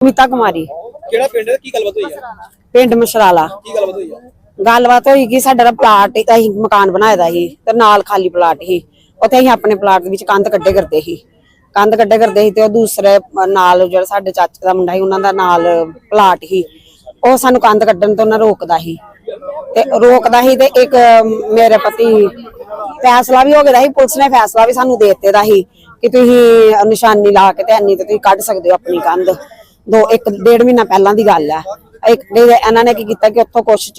ਮਿਤਾ ਕੁਮਾਰੀ। ਕਿਹੜਾ ਪਿੰਡ ਹੈ? ਕੀ ਗੱਲਬਾਤ ਹੋਈ ਆ ਪਿੰਡ ਮਸ਼ਰਾਲਾ। ਕੀ ਗੱਲਬਾਤ ਹੋਈ ਆ ਗੱਲਬਾਤ ਹੋਈ ਕਿ ਸਾਡਾ ਨਾ ਪਲਾਟ ਅਸੀਂ ਮਕਾਨ ਬਣਾਇਆ ਦਾ ਸੀ ਤੇ ਨਾਲ ਖਾਲੀ ਪਲਾਟ ਸੀ। ਉੱਥੇ ਅਸੀਂ ਆਪਣੇ ਪਲਾਟ ਦੇ ਵਿੱਚ ਕੰਧ ਕੱਢੇ ਕਰਦੇ ਸੀ। ਕੰਧ ਕੱਢੇ ਕਰਦੇ ਸੀ ਤੇ ਉਹ ਦੂਸਰੇ ਨਾਲ ਜਿਹੜਾ ਸਾਡੇ ਚਾਚੇ ਦਾ ਮੁੰਡਾ ਸੀ ਉਹਨਾਂ ਦਾ ਨਾਲ ਪਲਾਟ ਸੀ। ਉਹ ਸਾਨੂੰ ਕੰਧ ਕੱਢਣ ਤੋਂ ਨਾ ਰੋਕਦਾ ਸੀ। ਤੇ ਰੋਕਦਾ ਸੀ ਤੇ ਇੱਕ ਮੇਰੇ ਪਤੀ ਫੈਸਲਾ ਵੀ ਹੋ ਗਿਆ ਸੀ ਪੁਲਿਸ ਨੇ ਫੈਸਲਾ ਵੀ ਸਾਨੂੰ ਦੇ ਦਿੱਤੇ ਦਾ ਸੀ ਕਿ ਤੁਸੀਂ ਨਿਸ਼ਾਨੀ ਲਾ ਕੇ ਤੇ ਇੰਨੀ ਤੇ ਤੁਸੀਂ ਕੱਢ ਸਕਦੇ ਹੋ ਆਪਣੀ ਕੰਧ। ਦੋ ਇੱਕ ਡੇਢ ਮਹੀਨਾ ਪਹਿਲਾਂ ਦੀ ਗੱਲ ਹੈ ਇੱਕ ਇਹਨਾਂ ਨੇ ਕੀ ਕੀਤਾ ਕਿ ਉੱਥੋਂ ਕੁਛ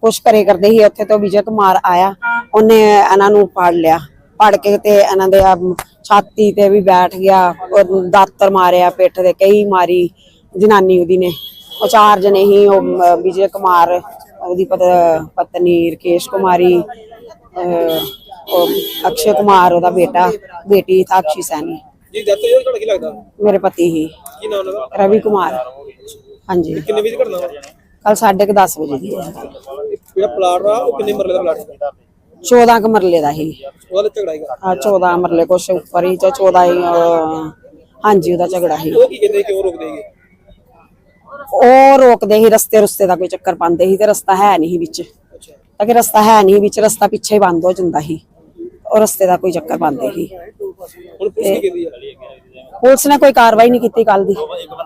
ਕੁਛ ਕਰੇ ਕਰਦੇ ਸੀ ਉੱਥੇ ਤੋਂ ਵਿਜੇ ਕੁਮਾਰ ਆਇਆ। ਉਹਨੇ ਇਹਨਾਂ ਨੂੰ ਫੜ ਲਿਆ। ਪੜ ਕੇ ਤੇ ਇਹਨਾਂ ਦੇ ਛਾਤੀ ਤੇ ਵੀ ਬੈਠ ਗਿਆ ਦਾਤਰ ਮਾਰਿਆ ਪਿੱਠ ਤੇ ਕਈ ਮਾਰੀ ਜਨਾਨੀ ਉਹਦੀ ਨੇ। ਉਹ ਚਾਰ ਜਣੇ ਹੀ ਉਹ ਵਿਜੇ ਕੁਮਾਰ ਉਹਦੀ ਪਤਨੀ ਰਕੇਸ਼ ਕੁਮਾਰੀ ਅਹ, ਉਹ ਅਕਸ਼ੇ ਕੁਮਾਰ ਉਹਦਾ ਬੇਟਾ ਬੇਟੀ ਸਾਕਸ਼ੀ ਸੈਣੀ। ਜੀ ਦੱਸੋ ਜੀ ਤੁਹਾਡਾ ਕੀ ਲੱਗਦਾ? ਮੇਰੇ ਪਤੀ ਹੀ। ਕੀ ਨਾਮ ਉਹਨਾਂ ਦਾ ਰਵੀ ਕੁਮਾਰ। ਹਾਂਜੀ। ਕਿੰਨੇ ਵਜੇ ਘਟਨਾ ਕੱਲ ਸਾਢੇ ਕੁ ਦਸ ਵਜੇ ਦੀ ਹੈ। ਜਿਹੜਾ ਪਲਾਟ ਆ ਉਹ ਕਿੰਨੇ ਮਰਲੇ ਦਾ ਪਲਾਟ ਹੈ 14 ਕੁ ਮਰਲੇ ਦਾ ਹੀ। ਉਹਦਾ ਝਗੜਾ ਹੈਗਾ ਆ। 14 ਮਰਲੇ ਕੁਛ ਉੱਪਰ ਹੀ ਜਾਂ 14 ਹੀ ਅਹ, ਹਾਂਜੀ ਉਹਦਾ ਝਗੜਾ ਹੀ। ਉਹ ਕੀ ਕਹਿੰਦੇ ਕਿਉਂ ਰੋਕਦੇ ਹੈਗੇ ਉਹ ਰੋਕਦੇ ਸੀ ਰਸਤੇ ਰਸਤੇ ਦਾ ਕੋਈ ਚੱਕਰ ਪਾਉਂਦੇ ਸੀ ਤੇ ਰਸਤਾ ਹੈ ਨਹੀਂ ਸੀ ਵਿੱਚ। ਅੱਛਾ। ਤਾਂ ਕਿ ਰਸਤਾ ਹੈ ਨਹੀਂ ਵਿੱਚ ਰਸਤਾ ਪਿੱਛੇ ਹੀ ਬੰਦ ਹੋ ਜਾਂਦਾ ਸੀ। ਉਹ ਰਸਤੇ ਦਾ ਕੋਈ ਚੱਕਰ ਪਾਉਂਦੇ ਸੀ। ਹੁਣ ਪੁਲਿਸ ਕਹਿੰਦੀ ਨੇ ਕੋਈ ਕਾਰਵਾਈ ਨਹੀਂ ਕੀਤੀ ਕੱਲ ਦੀ।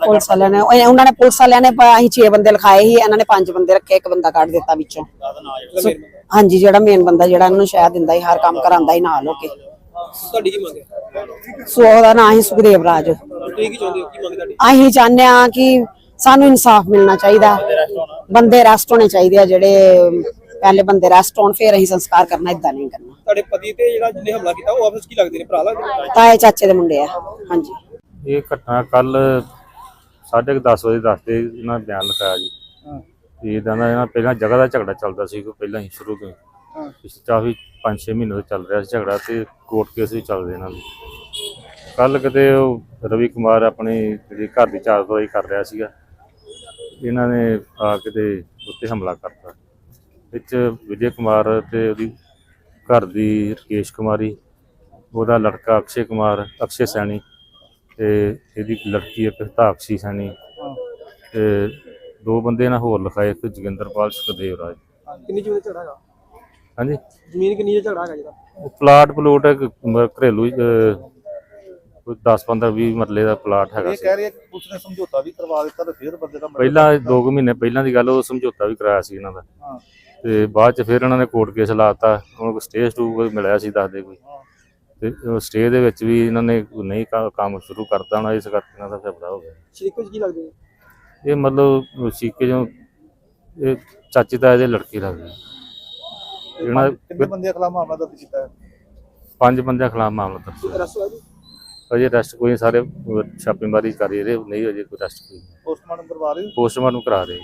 ਪੁਲਿਸ ਵਾਲਿਆਂ ਨੇ ਉਹ- ਉਹਨਾਂ ਨੇ ਪੁਲਿਸ ਵਾਲਿਆਂ ਨੇ ਪ- ਅਸੀਂ 6 ਬੰਦੇ ਲਿਖਾਏ ਸੀ ਇਹਨਾਂ ਨੇ 5 ਬੰਦੇ ਰੱਖੇ ਇੱਕ ਬੰਦਾ ਕੱਢ ਦਿੱਤਾ ਵਿੱਚੋਂ। ਹਾਂਜੀ ਜਿਹੜਾ ਮੇਨ ਬੰਦਾ ਜਿਹੜਾ ਇਹਨਾਂ ਸ਼ਾਇਦ ਦਿੰਦਾ ਸੀ ਹਰ ਕੰਮ ਕਰਾਂਦਾ ਹੀ ਨਾਲ ਹੋ ਕੇ। ਤੁਹਾਡੀ ਕੀ ਮੰਗ ਹੈ? ਸੋ ਉਹਦਾ ਨਾਂ ਹੀ ਸੁਖਦੇਵ ਰਾਜ। ਤੁਸੀਂ ਕੀ ਚਾਹੁੰਦੇ ਹੋ? ਕੀ ਮੰਗ ਤੁਹਾਡੀ? ਅਸੀਂ ਚਾਹੁੰਦੇ ਆ ਕਿ ਸਾਨੂੰ ਇਨਸਾਫ ਮਿਲਣਾ ਚਾਹੀਦਾ। ਬੰਦੇ ਅਰੈਸਟ ਹੋਣੇ ਚਾਹੀਦੇ ਆ ਜਿਹੜੇ ਪਹਿਲੇ ਬੰਦੇ ਅਰੈਸਟ ਹੋਣ ਫਿਰ ਅਸੀਂ ਸੰਸਕਾਰ ਕਰਨਾ ਇਦਾਂ ਨਹੀਂ ਕਰਨਾ। ਤੁਹਾਡੇ ਪਤੀ ਤੇ ਜਿਹੜਾ ਜਿਹਨੇ ਹਮਲਾ ਕੀਤਾ ਉਹ ਆਪਸ ਕੀ ਲੱਗਦੇ ਨੇ ਭਰਾ ਲੱਗਦੇ ਨੇ? ਤਾਏ ਚਾਚੇ ਦੇ ਮੁੰਡੇ ਆ ਹਾਂਜੀ। ਇਹ ਘਟਨਾ ਕੱਲ 10:30 ਵਜੇ ਦੱਸਦੇ ਇਹਨਾਂ ਬਿਆਨ ਲਿਖਾਇਆ ਜੀ। ਤੇ ਇਦਾਂ ਦਾ ਇਹਨਾਂ ਪਹਿਲਾਂ ਜਗ੍ਹਾ ਦਾ ਝਗੜਾ ਚੱਲਦਾ ਸੀ ਕੋਈ ਪਹਿਲਾਂ ਹੀ ਸ਼ੁਰੂ ਤੋਂ। ਪਿਛਲੇ ਕਾਫੀ 5-6 ਮਹੀਨੇ ਤੋਂ ਚੱਲ ਰਿਹਾ ਸੀ ਝਗੜਾ ਤੇ ਕੋਰਟ ਕੇਸ ਵੀ ਚੱਲਦੇ ਇਹਨਾਂ ਦੇ। ਕੱਲ ਕਿਤੇ ਉਹ ਰਵੀ ਕੁਮਾਰ ਆਪਣੀ ਜਿਹੜੀ ਘਰ ਦੀ ਚਾਰ ਦਵਾਈ ਕਰ ਰਿਹਾ ਸੀਗਾ ਇਹਨਾਂ ਨੇ ਆ ਕਿਤੇ ਉੱਤੇ ਹਮਲਾ ਕਰਤਾ। ਵਿੱਚ ਵਿਜੇ ਕੁਮਾਰ ਤੇ ਉਹਦੀ ਘਰ ਦੀ ਰਕੇਸ਼ ਕੁਮਾਰੀ ਉਹਦਾ ਲੜਕਾ ਅਕਸ਼ੇ ਕੁਮਾਰ ਅਕਸ਼ੇ ਸੈਣੀ ਤੇ ਇਹਦੀ ਲੜਕੀ ਇੱਕ ਤਾਕਸ਼ੀ ਸੈਣੀ। ਤੇ ਦੋ ਬੰਦੇ ਨਾਲ ਹੋਰ ਲਿਖਾਏ ਇੱਕ ਜੋਗਿੰਦਰਪਾਲ ਸੁਖਦੇਵ ਰਾਜ। ਕਿੰਨੀ ਜ਼ਮੀਨ ਹੈਗਾ? ਹਾਂਜੀ? ਜ਼ਮੀਨ ਕਿੰਨੀ ਦਾ ਝਗੜਾ ਹੈਗਾ ਜਿਹੜਾ? ਉਹ ਪਲਾਟ ਪਲੂਟ ਮ- ਘਰੇਲੂ ਕੋਈ 10 15 20 ਮਰਲੇ ਦਾ ਪਲਾਟ ਹੈਗਾ ਇਹ ਸੀ। ਕਹਿ ਰਹੀ ਹੈ ਕਿ ਪੁਲਿਸ ਨੇ ਸਮਝੌਤਾ ਵੀ ਕਰਵਾ ਦਿੱਤਾ ਤੇ ਫਿਰ ਬੰਦੇ ਦਾ ਪਹਿਲਾਂ 2 ਮਹੀਨੇ ਪਹਿਲਾਂ ਦੀ ਗੱਲ ਉਹ ਸਮਝੌਤਾ ਵੀ ਕਰਾਇਆ ਸੀ ਇਹਨਾਂ ਦਾ। ਹਾਂ। ਤੇ ਬਾਅਦ ਚ ਫਿਰ ਇਹਨਾਂ ਨੇ ਕੋਰਟ ਕੇਸ ਲਾਤਾ। ਉਹਨਾਂ ਕੋਲ ਸਟੇ ਸਟੂ ਕੋਈ ਮਿਲਿਆ ਸੀ ਦੱਸਦੇ ਕੋਈ। ਤੇ ਉਹ ਸਟੇ ਦੇ ਵਿੱਚ ਵੀ ਇਹਨਾਂ ਨੇ ਨਹੀਂ ਕੰਮ ਸ਼ੁਰੂ ਕਰਤਾ ਹੋਣਾ ਇਸ ਕਰਕੇ ਇਹਨਾਂ ਦਾ ਝਗੜਾ ਹੋ ਗਿਆ। ਸ਼ਰੀਕੋ ਜੀ ਕੀ ਲੱਗਦੇ ਨੇ? ਇਹ ਮਤਲਬ ਸੀਕੇ ਜੋ ਇਹ ਚਾਚੀ ਤਾਏ ਦੇ ਲੜਕੀ ਲੱਗਦੀ ਇਹਨਾਂ ਕਿੰਨੇ ਬੰਦੇ ਖਿਲਾਫ ਮਾਮਲਾ ਦਰਜ ਕੀਤਾ ਪੰਜ ਬੰਦਿਆਂ ਖਿਲਾਫ ਮਾਮਲਾ ਦਰਜ ਜੀ? ਅਜੇ ਅਰੈਸਟ ਕੋਈ ਸਾਰੇ ਛਾਪੇਮਾਰੀ ਕਰ ਰਹੇ ਨਹੀਂ ਅਜੇ ਕੋਈ ਅਰੈਸਟ ਕੋਈ ਪੋਸਟਮਾਰਟਮ ਕਰਵਾ ਰਹੇ ਪੋਸਟਮਾਰਟਮ ਕਰਾ ਰਹੇ।